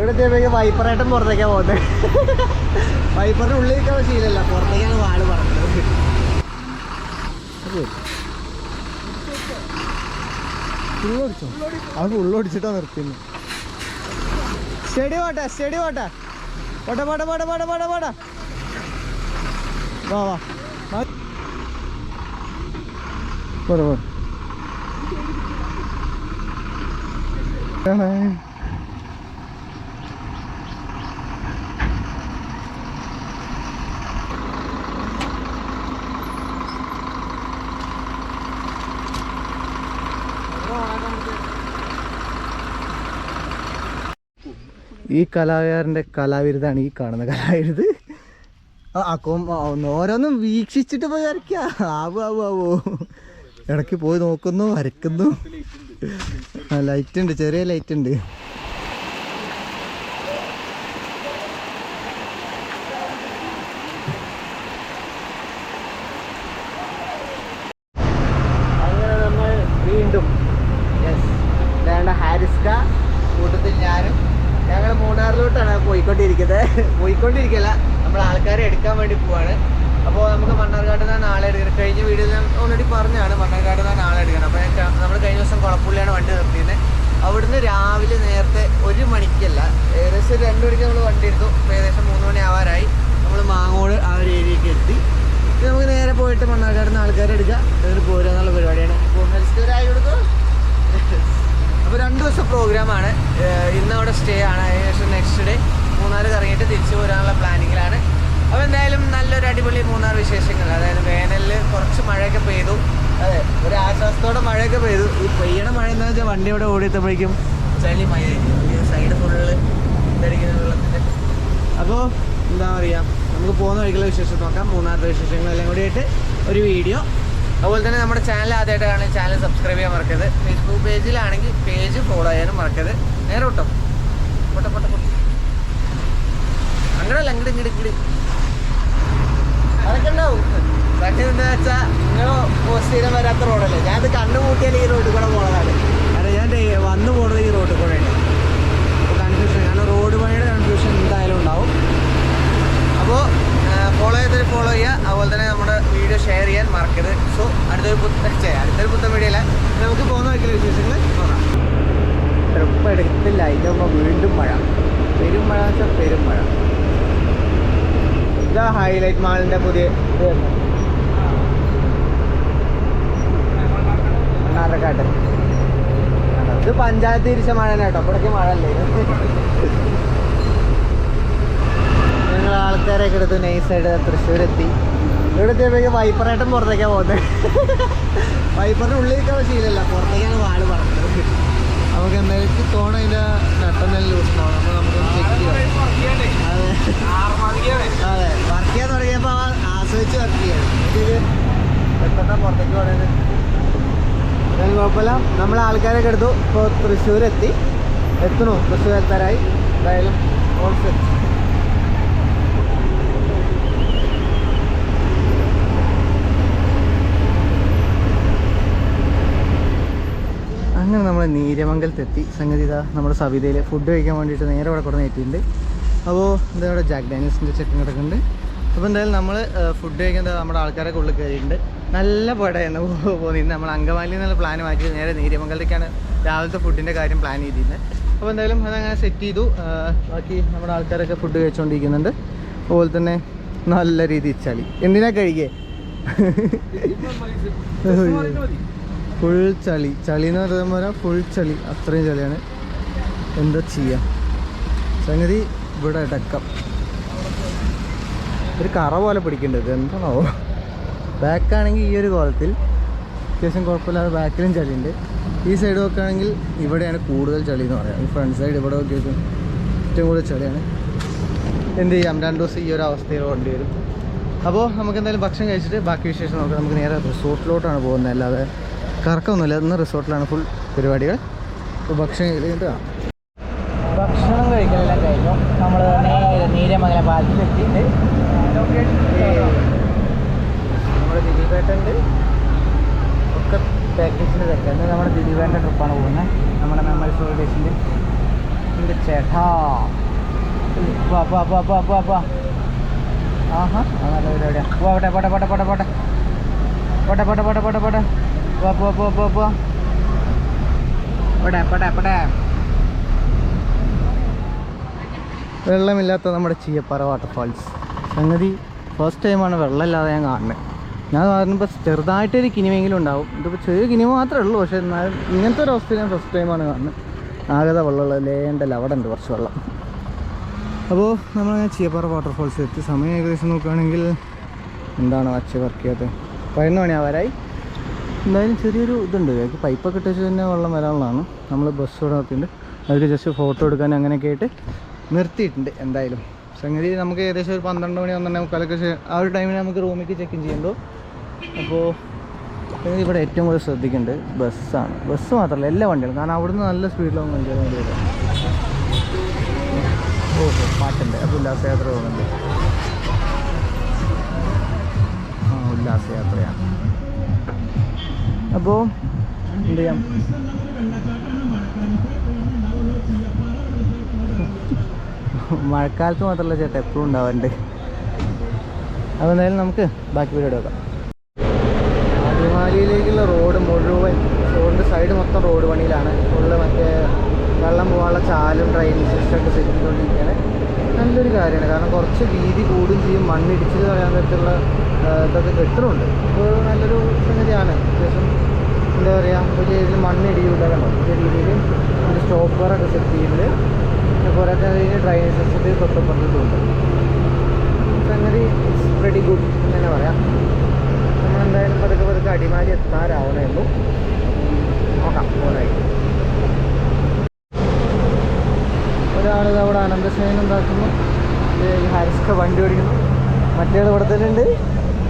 ഇവിടെ വൈപ്പറായിട്ടും പുറത്തേക്കാണ് പോകുന്നത് വൈപ്പറിന്റെ ഉള്ളിൽ നിൽക്കാൻ ശീലമല്ല. പുറത്തേക്കാണ് വാൾ പറഞ്ഞത് ഉള്ളോടിച്ചോ? അവൻ ഉള്ളോടിച്ചിട്ടാ നിർത്തുന്നു. സ്റ്റഡി പോട്ടെ സ്റ്റഡി പോട്ടെ. പോട്ടെ പോട്ടെ പോട്ടെ പോട്ടെ പോട്ടെ പോട്ടെ. വാ വാ. പോട്ടെ പോട്ടെ. ഈ കലാകാരന്റെ കലാവിരുതാണ് ഈ കാണുന്ന കലാവിരുത്. അക്കോം ഓരോന്നും വീക്ഷിച്ചിട്ട് പോയി വരയ്ക്ക. ആവു ആവു ആവോ. ഇടയ്ക്ക് പോയി നോക്കുന്നു വരയ്ക്കുന്നു. ലൈറ്റ് ഉണ്ട് ചെറിയ ലൈറ്റ് ഉണ്ട് അങ്ങനെ നമ്മൾ വീണ്ടും യെസ് വേണ്ട ഹാരിസ്ക കൂട്ടത്തിൽ ഞാനും ഞങ്ങൾ മൂന്നാറിലോട്ടാണ് പോയിക്കൊണ്ടിരിക്കുന്നത്. പോയിക്കൊണ്ടിരിക്കല നമ്മൾ ആൾക്കാരെ എടുക്കാൻ വേണ്ടി പോവാണ്. അപ്പോൾ നമുക്ക് മണ്ണാർക്കാട് നിന്ന് നാളെ എടുക്കണം. കഴിഞ്ഞ വീഡിയോയിൽ ഞാൻ ഓൾറെഡി പറഞ്ഞാണ് മണ്ണാർക്കാട് നിന്ന് നാളെ എടുക്കണം. അപ്പോൾ നമ്മൾ കഴിഞ്ഞ ദിവസം കുളപ്പുള്ളിയാണ് വണ്ടി നിർത്തിയത് അവിടുന്ന് രാവിലെ നേരത്തെ ഒരു മണിക്കല്ല ഏകദേശം രണ്ട് മണിക്ക് നമ്മൾ വണ്ടി എടുത്തു. ഏകദേശം മൂന്ന് മണി ആവാറായി. നമ്മൾ മാങ്ങോട് ആ ഒരു ഏരിയയ്ക്ക് എത്തി. നമുക്ക് നേരെ പോയിട്ട് മണ്ണാർക്കാട് നിന്ന് ആൾക്കാരെ എടുക്കുക എന്നിട്ട് പോരുക എന്നുള്ള പരിപാടിയാണ്. അപ്പോൾ ആയി കൊടുക്കും അപ്പോൾ രണ്ട് ദിവസം പ്രോഗ്രാമാണ് ഇന്ന് അവിടെ സ്റ്റേ ആണ്. അതിനുശേഷം നെക്സ്റ്റ് ഡേ മൂന്നാർ കറങ്ങിയിട്ട് തിരിച്ചു പോരാനുള്ള പ്ലാനിങ്ങിലാണ് അപ്പോൾ എന്തായാലും നല്ലൊരു അടിപൊളി മൂന്നാർ വിശേഷങ്ങൾ. അതായത് വേനലിൽ കുറച്ച് മഴയൊക്കെ പെയ്തു. അതെ ഒരു ആശ്വാസത്തോടെ മഴയൊക്കെ പെയ്തു. ഈ പെയ്യണ മഴ എന്താണെന്ന് വെച്ചാൽ വണ്ടി ഇവിടെ ഓടിയപ്പോഴേക്കും ചളി മഴ സൈഡ് ഫുള്ള് ധരിക്കുന്ന വെള്ളത്തിന്റെ അപ്പോൾ എന്താ പറയുക നമുക്ക് പോകുന്ന വഴിക്കുള്ള വിശേഷം നോക്കാം. മൂന്നാമത്തെ വിശേഷങ്ങളെല്ലാം കൂടിയിട്ട് ഒരു വീഡിയോ അതുപോലെ തന്നെ നമ്മുടെ ചാനൽ ആദ്യമായിട്ട് കാണുന്ന ചാനൽ സബ്സ്ക്രൈബ് ചെയ്യാൻ മറക്കരുത്. ഫേസ്ബുക്ക് പേജിലാണെങ്കിൽ പേജ് ഫോളോ ചെയ്യാനും മറക്കരുത്. നേരെ വിട്ടോ പൊട്ട പൊട്ട പൊട്ട അങ്ങനെയല്ല അങ്ങോട്ട് ഇങ്ങോട്ട് ഇങ്ങോട്ട് എന്താ വെച്ചാൽ നിങ്ങൾ പോസ്റ്റ് വരാത്ത റോഡല്ലേ അത് കണ്ണുകൂട്ടിയാൽ ഈ റോഡിൽ കൂടെ പോകണതാണ് ഞാൻ വന്നു പോണത് ഈ റോഡിൽ കൂടെയാണ് അപ്പോൾ കൺഫ്യൂഷൻ കാരണം റോഡ് പണിയുടെ കൺഫ്യൂഷൻ എന്തായാലും ഉണ്ടാവും അപ്പോൾ ഫോളോ ചെയ്തൊരു ഫോളോ ചെയ്യുക അതുപോലെ തന്നെ നമ്മുടെ വീഡിയോ ഷെയർ ചെയ്യാൻ മറക്കരുത് സോ അടുത്തൊരു പുത്തൻ വീഡിയോ നമുക്ക് പോകുന്ന വഴിക്കുള്ള വിശേഷങ്ങൾ നോക്കാം ട്രിപ്പ് എടുത്തില്ല. അതിന്റെ വീണ്ടും മഴ. പെരും മഴ എന്ന് വെച്ചാൽ പെരും മഴ. ഇതാ ഹൈലൈറ്റ് മാളിന്റെ പുതിയ. മണ്ണാർക്കാട്ട് ഇത് പഞ്ചായത്ത് തിരിച്ച മഴ തന്നെ കേട്ടോ. ഇവിടേക്ക് മഴ അല്ലേ? ഞങ്ങൾ ആൾക്കാരെയൊക്കെ എടുത്ത് നൈസായിട്ട് തൃശ്ശൂരെത്തി. ഇവിടെ വൈപ്പറായിട്ടും പുറത്തേക്കാണ് പോകുന്നത് വൈപ്പറിന്റെ ഉള്ളിലേക്കുള്ള ശീലമല്ല പുറത്തേക്കാണ് വാൾ പറഞ്ഞത് നമുക്ക് എന്തായാലും തോണ അതിന്റെ നട്ടെന്തായാലും ലൂസിനാവും അപ്പോൾ നമുക്ക് അതെ വർക്ക് ചെയ്യാൻ തുടങ്ങിയപ്പോൾ ആസ്വദിച്ച് വർക്ക് ചെയ്യണം. പുറത്തേക്ക് പോകണത് എന്തായാലും കുഴപ്പമില്ല. നമ്മൾ ആൾക്കാരൊക്കെ എടുത്തു. ഇപ്പോൾ തൃശ്ശൂരെത്തി. എത്തണു തൃശ്ശൂർ എത്താറായി. എന്തായാലും ഓൾ അങ്ങനെ നമ്മൾ നീരമംഗലത്തെത്തി. സംഗതി ഇതാ നമ്മുടെ സവിതയിൽ ഫുഡ് കഴിക്കാൻ വേണ്ടിയിട്ട് നേരെ അവിടെ കൊടുന്ന് എത്തിയിട്ടുണ്ട്. അപ്പോൾ എന്താ ഇവിടെ ജാക്ക് ഡാനിയൽസിന്റെ ചെക്കൻ കിടക്കുന്നുണ്ട്. അപ്പോൾ എന്തായാലും നമ്മൾ ഫുഡ് കഴിക്കാൻ നമ്മുടെ ആൾക്കാരൊക്കെ ഉള്ളിൽ കയറിയിട്ടുണ്ട്. നല്ല പടയാണ് പോകുന്നത് നമ്മൾ അങ്കമാലിയിൽ എന്നുള്ള പ്ലാൻ മാറ്റി നേരെ നീരമംഗലത്തേക്കാണ് രാവിലത്തെ ഫുഡിന്റെ കാര്യം പ്ലാൻ ചെയ്തിരുന്നത്. അപ്പോൾ എന്തായാലും അതങ്ങനെ സെറ്റ് ചെയ്തു. ബാക്കി നമ്മുടെ ആൾക്കാരൊക്കെ ഫുഡ് കഴിച്ചുകൊണ്ടിരിക്കുന്നുണ്ട് അതുപോലെ തന്നെ നല്ല രീതിയിൽ ചളി. എന്തിനാ കഴിക്കേ? ഫുൾ ചളി. ചളി എന്ന് പറയുമ്പോൾ ഫുൾ ചളി. അത്രയും ചളിയാണ്. എന്താ ചെയ്യാം? സംഗതി ഇവിടെ അടക്കം. ഒരു കറ പോലെ പിടിക്കേണ്ടത് എന്താണോ ബാക്കാണെങ്കിൽ ഈ ഒരു കോലത്തിൽ അത്യാവശ്യം കുഴപ്പമില്ലാതെ ബാക്കിലും ചളിയുണ്ട്. ഈ സൈഡ് നോക്കുകയാണെങ്കിൽ ഇവിടെയാണ് കൂടുതൽ ചളി എന്ന് പറയാം. ഈ ഫ്രണ്ട് സൈഡ് ഇവിടെ നോക്കിയാൽ ഏറ്റവും കൂടുതൽ ചളിയാണ്. എന്ത് ചെയ്യാം? രണ്ട് ദിവസം ഈ ഒരു അവസ്ഥയിൽ കൊണ്ടി വരും. അപ്പോൾ നമുക്ക് എന്തായാലും ഭക്ഷണം കഴിച്ചിട്ട് ബാക്കി വിശേഷം നോക്കാം. നമുക്ക് നേരെ റിസോർട്ടിലോട്ടാണ് പോകുന്നത്. അല്ലാതെ കറക്കമൊന്നുമില്ല. ഇന്ന് റിസോർട്ടിലാണ് ഫുൾ പരിപാടികൾ. അപ്പോൾ ഭക്ഷണം കഴിഞ്ഞിട്ട് ഭക്ഷണം കഴിക്കലെല്ലാം കഴിഞ്ഞു. നമ്മൾ നേരെ നീരമംഗലം പാലത്തിലെത്തിയിട്ട് നമ്മുടെ ദിലീപേട്ടുണ്ട് ഒക്കെ പാക്കേജിന് തെറ്റാണ് നമ്മുടെ ദിലീപേന്റെ ട്രിപ്പാണ് പോകുന്നത്. നമ്മുടെ മെമ്മറി ഹോളിഡേസിന്റെ എന്റെ ചേട്ടാ. വാ വാ വാ വാ വാ വാ. ആഹാ നല്ല പരിപാടിയാണ് പോട്ടെ പോട്ടെ പോട്ടെ പോട്ടെ പോട്ടെ പോട്ടെ. പോട്ടെ പോട്ടെ പോട്ടെ പോട്ടെ. പോ പോ പോ പോ പോ. പടേ പടേ പടേ. വെള്ളമില്ലാത്ത നമ്മുടെ ചീയപ്പാറ വാട്ടർഫാൾസ് സംഗതി ഫസ്റ്റ് ടൈമാണ് വെള്ളമില്ലാതെ ഞാൻ കാണുന്നത് ഞാൻ കാണുമ്പോൾ ചെറുതായിട്ടൊരു കിനിമെങ്കിലും ഉണ്ടാവും. ഇതിപ്പോൾ ചെറിയ കിനിമ മാത്രമേ ഉള്ളൂ പക്ഷേ എന്നാലും ഇങ്ങനത്തെ ഒരു അവസ്ഥ ഞാൻ ഫസ്റ്റ് ടൈമാണ് കാണുന്നത് ആകത വെള്ളമുള്ള ലേണ്ടല്ല അവിടെ ഉണ്ട് കുറച്ച് വെള്ളം. അപ്പോൾ നമ്മളങ്ങനെ ചീയപ്പാറ വാട്ടർഫാൾസ് എത്തി. സമയം ഏകദേശം നോക്കുകയാണെങ്കിൽ എന്താണ് വച്ച് വർക്ക് ചെയ്യാത്തത് പതിനൊന്ന് മണിയാവാരായി എന്തായാലും ചെറിയൊരു ഇതുണ്ട്. എനിക്ക് പൈപ്പൊക്കെ ഇട്ട് വെച്ച് തന്നെ വെള്ളം വരാനുള്ളതാണ്. നമ്മൾ ബസ് ഇവിടെ നിർത്തിയിട്ടുണ്ട്. അവർക്ക് ജസ്റ്റ് ഫോട്ടോ എടുക്കാൻ അങ്ങനെയൊക്കെ ആയിട്ട് നിർത്തിയിട്ടുണ്ട് എന്തായാലും. സംഗതി നമുക്ക് ഏകദേശം ഒരു പന്ത്രണ്ട് മണി പന്ത്രണ്ട് മുക്കാലൊക്കെ ആ ഒരു ടൈമിൽ നമുക്ക് റൂമിലേക്ക് ചെക്ക് ഇൻ ചെയ്യുമ്പോൾ അപ്പോൾ ഇവിടെ ഏറ്റവും കൂടുതൽ ശ്രദ്ധിക്കേണ്ടത് ബസ്സാണ് ബസ് മാത്രമല്ല എല്ലാ വണ്ടികളും. കാരണം അവിടുന്ന് നല്ല സ്പീഡിലൊന്നും വണ്ടികളും വരില്ല ഓഹോ പാട്ടുണ്ട്. അപ്പോൾ ഉല്ലാസയാത്ര പോകുന്നുണ്ട് ആ ഉല്ലാസയാത്രയാണ്. അപ്പോൾ എന്ത് ചെയ്യാം? മഴക്കാലത്ത് മാത്രമല്ല ചേട്ടാ എപ്പോഴും ഉണ്ടാവാറുണ്ട്. അപ്പോൾ എന്തായാലും നമുക്ക് ബാക്കി വീഡിയോ വെക്കാം അടിമാലിയിലേക്കുള്ള റോഡ് മുഴുവൻ റോഡിന്റെ സൈഡ് മൊത്തം റോഡ് പണിയിലാണ്. ഫുള്ള് മറ്റേ വെള്ളം പോകാനുള്ള ചാലും ഡ്രെയിനേജ് സിസ്റ്റം ഒക്കെ സെറ്റ് ചെയ്തുകൊണ്ടിരിക്കുകയാണ്. നല്ലൊരു കാര്യമാണ്. കാരണം കുറച്ച് വീതി കൂടും ചെയ്യും. മണ്ണിടിച്ചിൽ തടയാൻ പറ്റുള്ള ഇതൊക്കെ കെട്ടുന്നുണ്ട് അപ്പോൾ നല്ലൊരു സംഗതിയാണ്. അത്യാവശ്യം എന്താ പറയുക വലിയ രീതിയിൽ മണ്ണിടിയൂല കണ്ടോ? വലിയ രീതിയിൽ സ്റ്റോപ്പ് സ്റ്റോപ്പറൊക്കെ സെറ്റ് ചെയ്യുന്നത് അതുപോലെ തന്നെ അതിന് ഡ്രൈനേജ് സിസ്റ്റത്തിൽ തൊട്ടപ്പുറത്തുണ്ട് സംഗതി ഇറ്റ്സ് വെരി ഗുഡ് എന്ന് തന്നെ പറയാം. നമ്മളെന്തായാലും പതുക്കെ പതുക്കെ അടിമാലി എത്താറാവണേ ഉള്ളൂ. നോക്കാം പോകുന്നതായി ഒരാൾ അവിടെ അനന്തശയനം ഉണ്ടാക്കുന്നു ഹാരിസ്ക വണ്ടി ഓടിക്കുന്നു. മറ്റേത് ഇവിടെ തന്നെ ഉണ്ട്.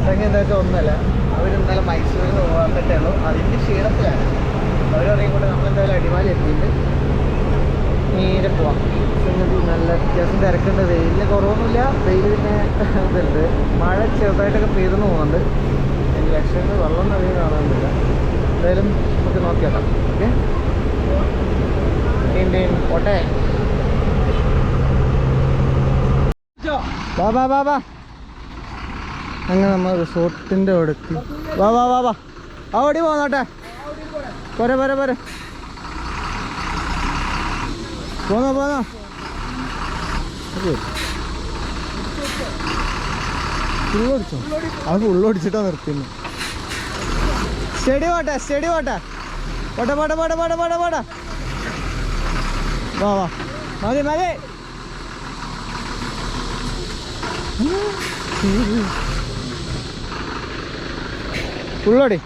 സംഗതി എന്താ വെച്ചാൽ ഒന്നല്ല അവരെന്തായാലും മൈസൂരിൽ നിന്ന് വന്നിട്ടേ ഉള്ളൂ അതിന്റെ ക്ഷീണത്തിലാണ് അവരറിയും നമ്മൾ നമ്മളെന്തായാലും അടിമാലി എത്തിയിട്ട് നേരെ പോവാം. നല്ല അത്യാവശ്യം തിരക്കുണ്ട്. വെയിലിന് കുറവൊന്നുമില്ല. വെയിൽ പിന്നെ ഇതുണ്ട്. മഴ ചെറുതായിട്ടൊക്കെ പെയ്തെന്ന് പോകുന്നുണ്ട് എനിക്ക് ലക്ഷങ്ങൾ വെള്ളം അധികം കാണാനില്ല. എന്തായാലും നമുക്ക് നോക്കിയേക്കാം. ഓക്കെ. ഓട്ടെ വാ വാ വാ വാ. അങ്ങനെ നമ്മൾ റിസോർട്ടിന്റെ അടുത്ത്. വാ വാ വാ വാ. ഓടി പോന്നോട്ടെ. പോരെ പോരെ പോരെ. പോന്നോ പോന്നോ. ഉള്ളോടിച്ചോ അത് ഉള്ളോടിച്ചിട്ടാ നിർത്തുന്നു. സ്റ്റഡി പോട്ടെ സ്റ്റഡി പോട്ടെ. പോട്ടെ പോട്ടെ പോട്ടെ പോട്ടെ പോട്ടെ പോട്ടെ. വാ വാ. മതി മതി. ഉള്ളോടി.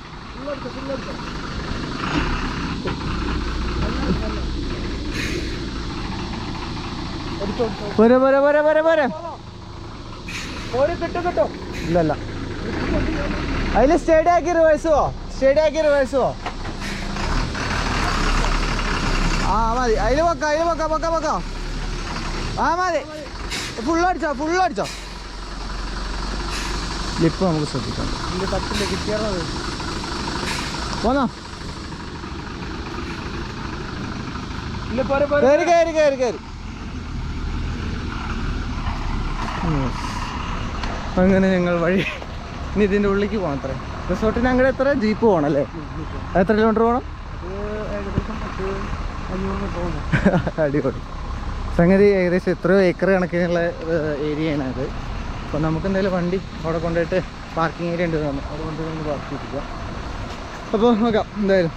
പോരെ പോരെ പോരെ പോരെ പോരെ ഇല്ലല്ല അതിൽ സ്റ്റേഡി ആക്കി റിവേഴ്സ് പോ സ്റ്റേഡി ആക്കി റിവേഴ്സ് പോ ആ മതി. അതിൽ പൊക്ക അതിൽ പൊക്ക പൊക്ക പൊക്ക. ആ മതി. ഫുള്ളടിച്ചോ ഫുള്ളടിച്ചോ ലിപ്പ് നമുക്ക് ശ്രദ്ധിക്കാം. പോന്നോ. കയറി കയറി കയറി കയറി അങ്ങനെ ഞങ്ങൾ വഴി ഇനി ഇതിന്റെ ഉള്ളിലേക്ക് പോകണം അത്രേ. റിസോർട്ടിന് അങ്ങനെ എത്ര? ജീപ്പ് പോകണം അല്ലേ? എത്ര കിലോമീറ്റർ പോകണം അടിപൊളി. സംഗതി ഏകദേശം എത്രയോ ഏക്കർ കണക്കിനുള്ള ഏരിയയാണ് അത്. അപ്പോൾ നമുക്ക് എന്തായാലും വണ്ടി അവിടെ കൊണ്ടുപോയിട്ട് പാർക്കിംഗ് ഏരിയ ഉണ്ട്. തന്നെ അവിടെ കൊണ്ടുപോയി പാർക്ക് ചെയ്തിരിക്കുക. അപ്പോൾ നോക്കാം എന്തായാലും.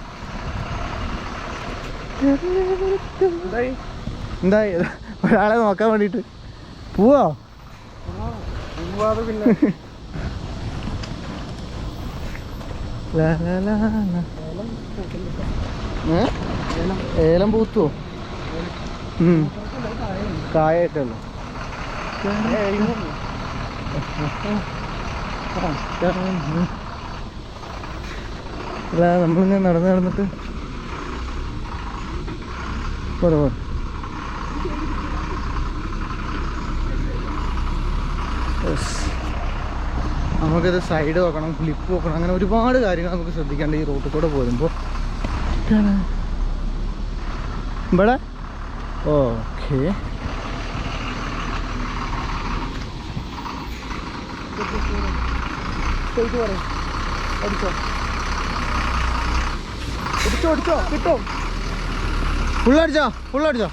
എന്തായി? ഒരാളെ നോക്കാൻ വേണ്ടിട്ട് പോവോ? ഏലം പൂത്തുവോ? കായ കായായിട്ടുള്ളൂ അല്ല നമ്മളിങ്ങനെ നടന്ന് നടന്നിട്ട് പറ പറ. നമുക്കിത് സൈഡ് നോക്കണം ഫ്ലിപ്പ് നോക്കണം അങ്ങനെ ഒരുപാട് കാര്യങ്ങൾ നമുക്ക് ശ്രദ്ധിക്കേണ്ട ഈ റോട്ടിൽ കൂടെ പോരുമ്പോൾ ഇവിടെ? ഓക്കെ അടിച്ചോ അടിച്ചോ അടിച്ചോ കിട്ടോ. ഫുള്ളടിച്ചോ ഫുള്ളടിച്ചോ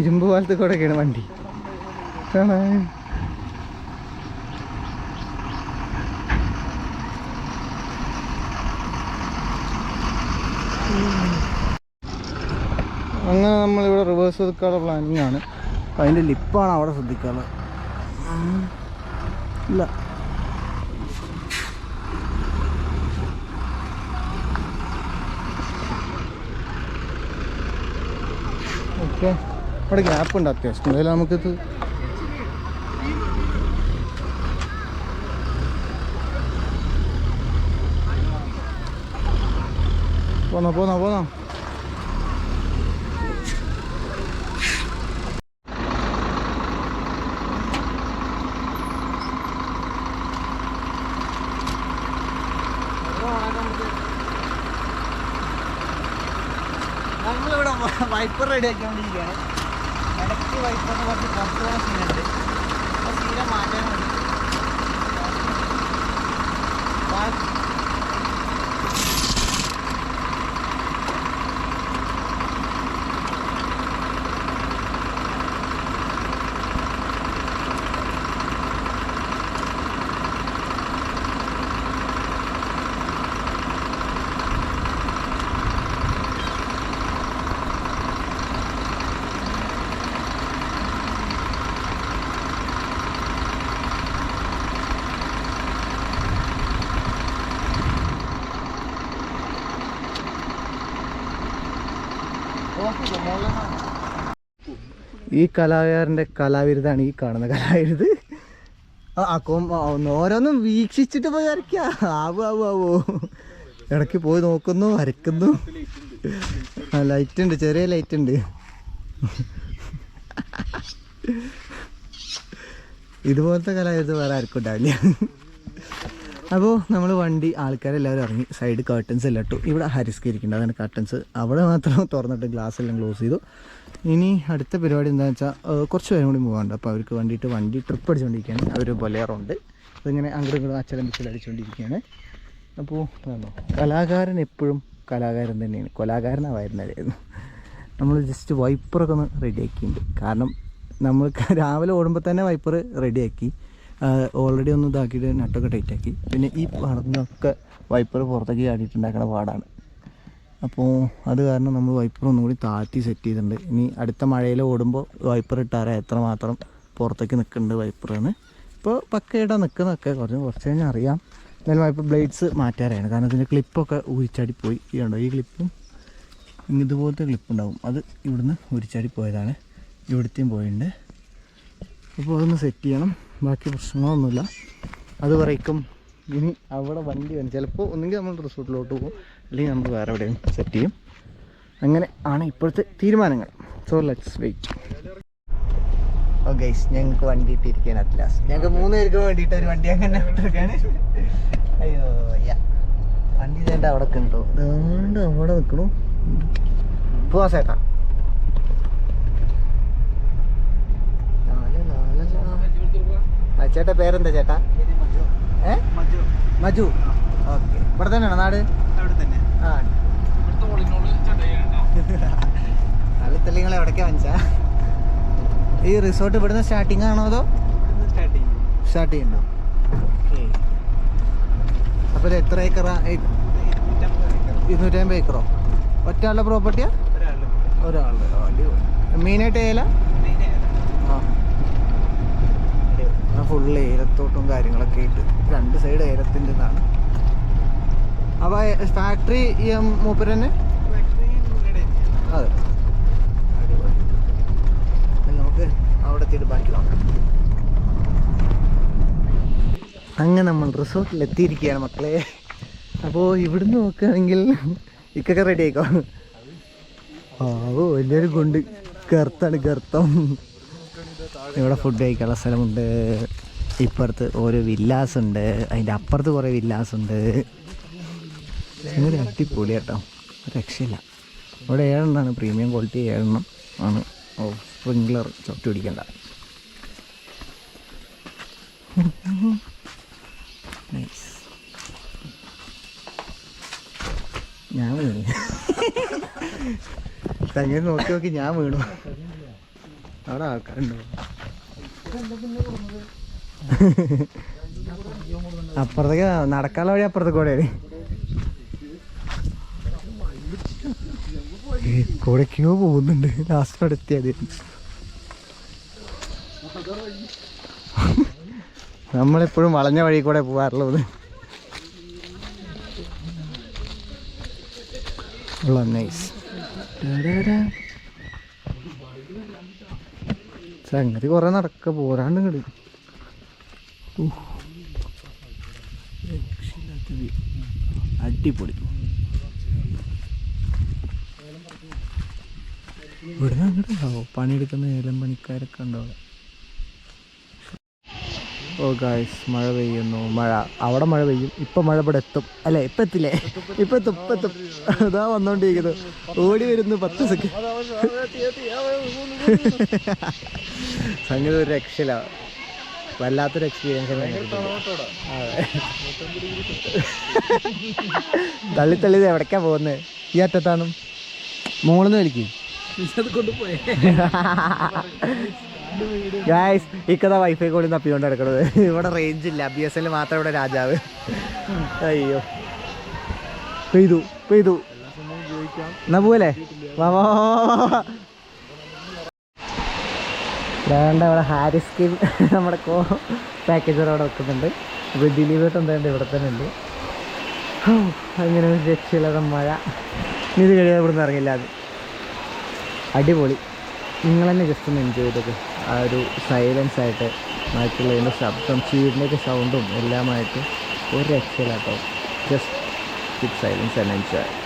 ഇരുമ്പ് പോലത്തെ കൂടെയൊക്കെയാണ് വണ്ടി. കാണാൻ. അങ്ങനെ നമ്മളിവിടെ റിവേഴ്സ് ഒതുക്കാനുള്ള പ്ലാനിങ് ആണ്. അതിന്റെ ലിപ്പാണ് അവിടെ ശ്രദ്ധിക്കാനുള്ളത്. ഉം. ഇല്ല. ഓക്കെ. അവിടെ ഗ്യാപ്പ് ഉണ്ട് അത്യാവശ്യം. എന്തായാലും നമുക്കിത് പോന്നോ പോന്നോ പോന്നോ നമ്മളിവിടെ വൈപ്പർ റെഡി ആക്കിക്കൊണ്ടിരിക്കുകയാണ് ഇടയ്ക്ക് വൈപ്പറിന് കുറച്ച് പുറത്ത് പോകുന്ന സീനുണ്ട് അപ്പോൾ സീനെ മാറ്റാൻ വേണ്ടി ബാ- ഓക്കെ മുകളിലാണ് ഈ കലാകാരന്റെ കലാവിരുതാണ് ഈ കാണുന്ന കലാവിരുത്. ഓരോന്നും വീക്ഷിച്ചിട്ട് പോയി വരയ്ക്ക. ആവു ആവു ആവോ. ഇടയ്ക്ക് പോയി നോക്കുന്നു വരയ്ക്കുന്നു. ലൈറ്റ് ഉണ്ട് ചെറിയ ലൈറ്റ് ഉണ്ട് ഇതുപോലത്തെ കലാവിരുത് വേറെ ആർക്കും ഉണ്ടാവില്ല. അപ്പോൾ നമ്മൾ വണ്ടി ആൾക്കാരെല്ലാവരും ഇറങ്ങി സൈഡ് കർട്ടൻസ് എല്ലാം ഇട്ടു. ഇവിടെ ഹരിസ്കരിക്കുന്നുണ്ട് അതാണ് കർട്ടൻസ് അവിടെ മാത്രം തുറന്നിട്ട് ഗ്ലാസ് എല്ലാം ക്ലോസ് ചെയ്തു. ഇനി അടുത്ത പരിപാടി എന്താണെന്ന് വെച്ചാൽ കുറച്ച് പേരും കൂടി പോകാനുണ്ട് അപ്പോൾ അവർക്ക് വേണ്ടിയിട്ട് വണ്ടി ട്രിപ്പ് അടിച്ചുകൊണ്ടിരിക്കുകയാണ് അവർ ബൊലേറുണ്ട് അതിങ്ങനെ അങ്ങോട്ടും ഇങ്ങോട്ടും അച്ചലം പിച്ചലും അടിച്ചുകൊണ്ടിരിക്കുകയാണ് അപ്പോൾ ഇതാണോ? കലാകാരൻ എപ്പോഴും കലാകാരൻ തന്നെയാണ്. കൊലാകാരനാവായിരുന്നായിരുന്നു നമ്മൾ ജസ്റ്റ് വൈപ്പറൊക്കെ ഒന്ന് റെഡിയാക്കിയിട്ടുണ്ട് കാരണം നമ്മൾ രാവിലെ ഓടുമ്പോൾ തന്നെ വൈപ്പർ റെഡിയാക്കി ഓൾറെഡി ഒന്ന് ഇതാക്കിയിട്ട് നട്ടൊക്കെ ടൈറ്റാക്കി പിന്നെ ഈ പറഞ്ഞൊക്കെ വൈപ്പർ പുറത്തേക്ക് ചാടിയിട്ടുണ്ടാക്കുന്ന പാടാണ്. അപ്പോൾ അത് കാരണം നമ്മൾ വൈപ്പർ ഒന്നും കൂടി താഴ്ത്തി സെറ്റ് ചെയ്തിട്ടുണ്ട്. ഇനി അടുത്ത മഴയിൽ ഓടുമ്പോൾ വൈപ്പർ ഇട്ടാറേ എത്രമാത്രം പുറത്തേക്ക് നിൽക്കുന്നുണ്ട് വൈപ്പറെന്ന് ഇപ്പോൾ പക്കയുടെ നിൽക്കുന്നതൊക്കെ കുറച്ച് കുറച്ച് കഴിഞ്ഞാൽ അറിയാം. എന്നാലും വൈപ്പർ ബ്ലേഡ്സ് മാറ്റാറാണ്. കാരണം ഇതിന്റെ ക്ലിപ്പൊക്കെ ഉരിച്ചാടി പോയി. ഇതുണ്ടോ ഈ ക്ലിപ്പും ഇതുപോലത്തെ ക്ലിപ്പ് ഉണ്ടാവും. അത് ഇവിടുന്ന് ഉരിച്ചാടി പോയതാണ്. ഇവിടുത്തെയും പോയിട്ടുണ്ട്. അപ്പോൾ അതൊന്ന് സെറ്റ് ചെയ്യണം. ബാക്കി പ്രശ്നങ്ങളൊന്നുമില്ല. അത് പറയിക്കും. ഇനി അവിടെ വണ്ടി വേണം ചിലപ്പോൾ ഒന്നുകിൽ നമ്മൾ റിസോർട്ടിലോട്ട് പോകും അല്ലെങ്കിൽ നമ്മൾ വേറെ എവിടെയും സെറ്റ് ചെയ്യും. അങ്ങനെ ആണ് ഇപ്പോഴത്തെ തീരുമാനങ്ങൾ. So let's wait oh guys ഞങ്ങൾക്ക് വണ്ടി ഇട്ടിരിക്കാൻ അറ്റ്ലാസ്. ഞങ്ങൾക്ക് മൂന്ന് പേർക്ക് വേണ്ടിയിട്ട് ഒരു വണ്ടി അങ്ങനെ അയ്യോ വണ്ടി ചേട്ടാ അവിടെ ഉണ്ടോ അതുകൊണ്ട് അവിടെ നിൽക്കണു പോവാ ചേട്ടാ ചേട്ടാ പേരെന്താ ചേട്ടാ? ഏ? മജു. ഓക്കെ. ഇവിടെ തന്നെയാണോ നാട്? അവിടെ തന്നെ. ആ. തള്ളിത്തള്ളിങ്ങളെ എവിടേക്കാ മനസ്സാ ഈ റിസോർട്ട് ഇവിടുന്ന് സ്റ്റാർട്ടിങ് ആണോ അതോ? സ്റ്റാർട്ട് ചെയ്യണ്ടോ അപ്പോൾ എത്ര ഏക്കറാ? ഇരുന്നൂറ്റമ്പത് ഏക്കറോ? ഒറ്റയാളുടെ പ്രോപ്പർട്ടിയാ? ഒരാളുടെ മെയിനായിട്ട് ഏല ആ ഫുള്ള് ഏലത്തോട്ടും കാര്യങ്ങളൊക്കെ ആയിട്ട് രണ്ട് സൈഡ് ഏലത്തിന്റെ ഇതാണ് അപ്പോൾ ഫാക്ടറി മൂപ്പര് തന്നെ? അതെ. നമുക്ക് അവിടെ എത്തിയിട്ട് ബാക്കി അങ്ങനെ നമ്മൾ റിസോർട്ടിൽ എത്തിയിരിക്കുകയാണ് മക്കളെ. അപ്പോൾ ഇവിടുന്ന് നോക്കുകയാണെങ്കിൽ ഇക്കൊക്കെ റെഡി ആയിക്കോ? ഓ എല്ലാവരും കൊണ്ട് ഗർത്താണ് ഗർത്തം. ഇവിടെ ഫുഡ് കഴിക്കാനുള്ള സ്ഥലമുണ്ട്. ഇപ്പുറത്ത് ഓരോ വില്ലാസ് ഉണ്ട് അതിന്റെ അപ്പുറത്ത് കുറേ വില്ലാസ് ഉണ്ട് ഒരു അടിപൊളി കേട്ടോ. രക്ഷയില്ല. ഇവിടെ ഏഴെണ്ണമാണ് പ്രീമിയം ക്വാളിറ്റി ഏഴെണ്ണം ആണ്. ഓ സ്പ്രിങ്ക്ലർ ചവിട്ടി പിടിക്കണ്ട. നൈസ് ഞാൻ വീണു. തങ്ങനെ നോക്കി നോക്കി ഞാൻ വീണു. അവിടെ ആൾക്കാരുണ്ടോ? അപ്പുറത്തേക്ക് നടക്കാനുള്ള വഴി അപ്പുറത്തേക്ക് കൂടെയാണ് കൂടെക്കോ പോകുന്നുണ്ട്. ലാസ്റ്റ് അവിടെ എത്തിയത്. നമ്മളെപ്പോഴും വളഞ്ഞ വഴി കൂടെ പോകാറുള്ളത് നൈസ് സംഗതി കൊറേ നടക്ക പോരാണ്ട് ഉഫ്. അടിപൊളി. ഇവിടുന്ന് അങ്ങോട്ട് പണിയെടുക്കുന്ന ഏലം പണിക്കാരൊക്കെ ഉണ്ടാവും ഓ ഗായ്സ് മഴ പെയ്യുന്നു. മഴ. അവിടെ മഴ പെയ്യും. ഇപ്പൊ മഴ ഇവിടെ എത്തും. അല്ലെ? ഇപ്പൊ എത്തില്ലേ? ഇപ്പൊ എത്തും ഇപ്പൊ എത്തും. ഇതാ വന്നോണ്ടിരിക്കുന്നത്. ഓടി വരുന്നു പത്ത് സെക്കൻഡ് സംഗതി ഒരു രക്ഷയില്ല. വല്ലാത്തൊരു എക്സ്പീരിയൻസ് തള്ളി തള്ളി ഇത് എവിടേക്കാ പോകുന്നത് ഈ അറ്റത്താണ്. മോളിന്ന് കളിക്കും ഗായ്സ് ഇക്കഥ വൈഫൈ കൂടി തപ്പിക്കൊണ്ട് കിടക്കണത് ഇവിടെ റേഞ്ച് ഇല്ല. ബി എസ് എൽ മാത്രം ഇവിടെ രാജാവ്. അയ്യോ. പെയ്തു പെയ്തു. എന്നാ പോവല്ലേ? വാ, വാ. വേണ്ട അവിടെ ഹാരി കിൻ നമ്മുടെ കോ പാക്കേജർ അവിടെ വെക്കുന്നുണ്ട്. അപ്പോൾ ദിലീപേട്ട് എന്തായാലും ഇവിടെ തന്നെ ഉണ്ട്. അങ്ങനെ ഒരു രക്ഷയില്ലാതെ മഴ. ഇത് കഴിയാതെ ഇവിടെ നിന്ന് ഇറങ്ങില്ല അത് അടിപൊളി. നിങ്ങൾ തന്നെ ജസ്റ്റ് ഒന്ന് എൻജോയ് ചെയ്തത് ആ ഒരു സൈലൻസ് ആയിട്ട് മറ്റുള്ളതിന്റെ ശബ്ദം ചീടിന്റെയൊക്കെ സൗണ്ടും എല്ലാമായിട്ട് ഒരു രക്ഷയില്ലാത്ത just with silence and enjoy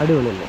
അടിപൊളിയല്ലേ?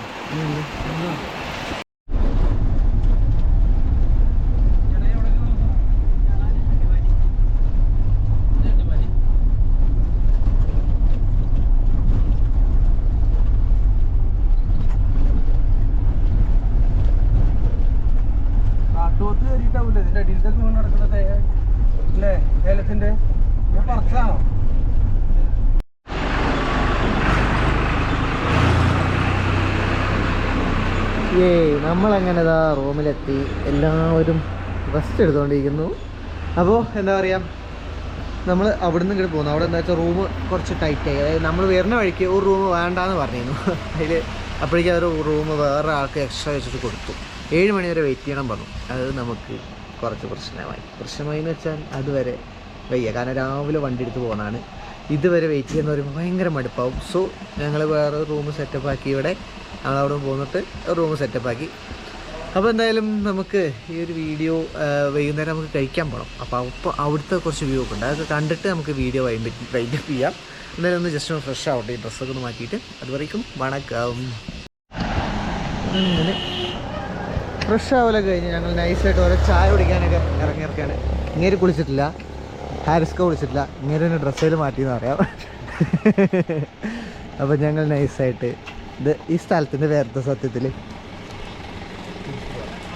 നമ്മളങ്ങനെ ഇതാ റൂമിലെത്തി? എല്ലാവരും റെസ്റ്റ് എടുത്തുകൊണ്ടിരിക്കുന്നു അപ്പോൾ എന്താ പറയുക നമ്മൾ അവിടെ നിന്ന് ഇങ്ങോട്ട് പോകുന്നു. അവിടെ എന്താ വെച്ചാൽ റൂം കുറച്ച് ടൈറ്റായി അതായത് നമ്മൾ വരുന്ന വഴിക്ക് ഒരു റൂം വേണ്ടാന്ന് പറഞ്ഞിരുന്നു. അതിൽ അപ്പോഴേക്കും അവർ റൂം വേറെ ആൾക്ക് എക്സ്ട്രാ വെച്ചിട്ട് കൊടുത്തു. ഏഴ് മണി വരെ വെയിറ്റ് ചെയ്യണം പറഞ്ഞു. അത് നമുക്ക് കുറച്ച് പ്രശ്നമായി. പ്രശ്നമായി എന്ന് വെച്ചാൽ അതുവരെ വയ്യ. കാരണം രാവിലെ വണ്ടി എടുത്ത് പോകുന്നതാണ് ഇതുവരെ വെയിറ്റ് ചെയ്യുന്ന ഭയങ്കര മടുപ്പാവും. സോ ഞങ്ങൾ വേറെ റൂം സെറ്റപ്പ് ആക്കി ഇവിടെ ഞങ്ങളവിടെ പോന്നിട്ട് റൂം സെറ്റപ്പ് ആക്കി. അപ്പോൾ എന്തായാലും നമുക്ക് ഈ ഒരു വീഡിയോ വൈകുന്നേരം നമുക്ക് കഴിക്കാൻ പോകണം അപ്പോൾ അപ്പോൾ അവിടുത്തെ കുറച്ച് വ്യൂ ഒക്കെ ഉണ്ട്. അതൊക്കെ കണ്ടിട്ട് നമുക്ക് വീഡിയോ വൈൻഡ് വൈൻഡപ്പ് ചെയ്യാം. എന്തായാലും ഒന്ന് ജസ്റ്റ് ഒന്ന് ഫ്രഷ് ആവട്ടെ. ഈ ഡ്രസ്സൊക്കെ ഒന്ന് മാറ്റിയിട്ട്. അതുവരേക്കും വണക്കം. അങ്ങനെ. ഫ്രഷ് ആവലൊക്കെ കഴിഞ്ഞ് ഞങ്ങൾ നൈസായിട്ട് ഓരോ ചായ കുടിക്കാനൊക്കെ ഇറങ്ങി ഇറക്കാണ്. ഇങ്ങനെ കുളിച്ചിട്ടില്ല. ഹാരിസ്ക കുളിച്ചിട്ടില്ല. ഇങ്ങനെ തന്നെ ഡ്രസ്സേൽ മാറ്റിയെന്ന് പറയാം. അപ്പം ഞങ്ങൾ നൈസായിട്ട് ഇത് ഈ സ്ഥലത്തിന്റെ പേരത്തെ സത്യത്തിൽ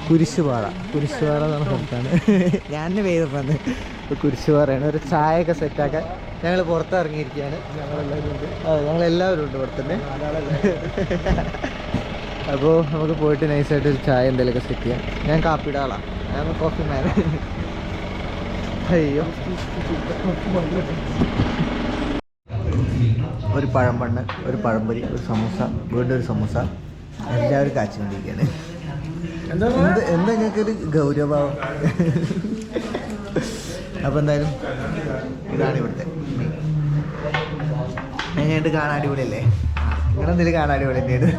കുരിശുപാറ. കുരിശുപാറ എന്ന് പറഞ്ഞ സ്ഥലത്താണ്. ഞാൻ പേര് പറഞ്ഞത്. കുരിശുപാറയാണ്. ഒരു ചായയൊക്കെ സെറ്റാക്കാൻ ഞങ്ങൾ ഉണ്ട്. അതെ ഞങ്ങളെല്ലാവരും ഉണ്ട് പുറത്തുതന്നെ അപ്പോൾ നമുക്ക് പോയിട്ട് നൈസായിട്ട് ഒരു ചായ എന്തെങ്കിലുമൊക്കെ സെറ്റ് ചെയ്യാം. ഞാൻ കാപ്പിയുടെ ആളാണ് ഞാൻ കോഫി മാൻ അയ്യോ. ഒരു പഴം പണ്ണ് ഒരു പഴംപൊരി ഒരു സമൂസ വീണ്ടും ഒരു സമൂസ. എല്ലാവരും കാച്ചുകൊണ്ടിരിക്കുകയാണ് എന്താ എന്ത് എന്താ ഞങ്ങൾക്ക് ഒരു ഗൗരവഭാവം? അപ്പോൾ എന്തായാലും ഇതാണ് ഇവിടുത്തെ എങ്ങനെയുണ്ട്? കാണാൻ അടിപൊളിയല്ലേ? നിങ്ങളെന്തെങ്കിലും കാണാൻ അടിപൊളി തന്നെയാണ്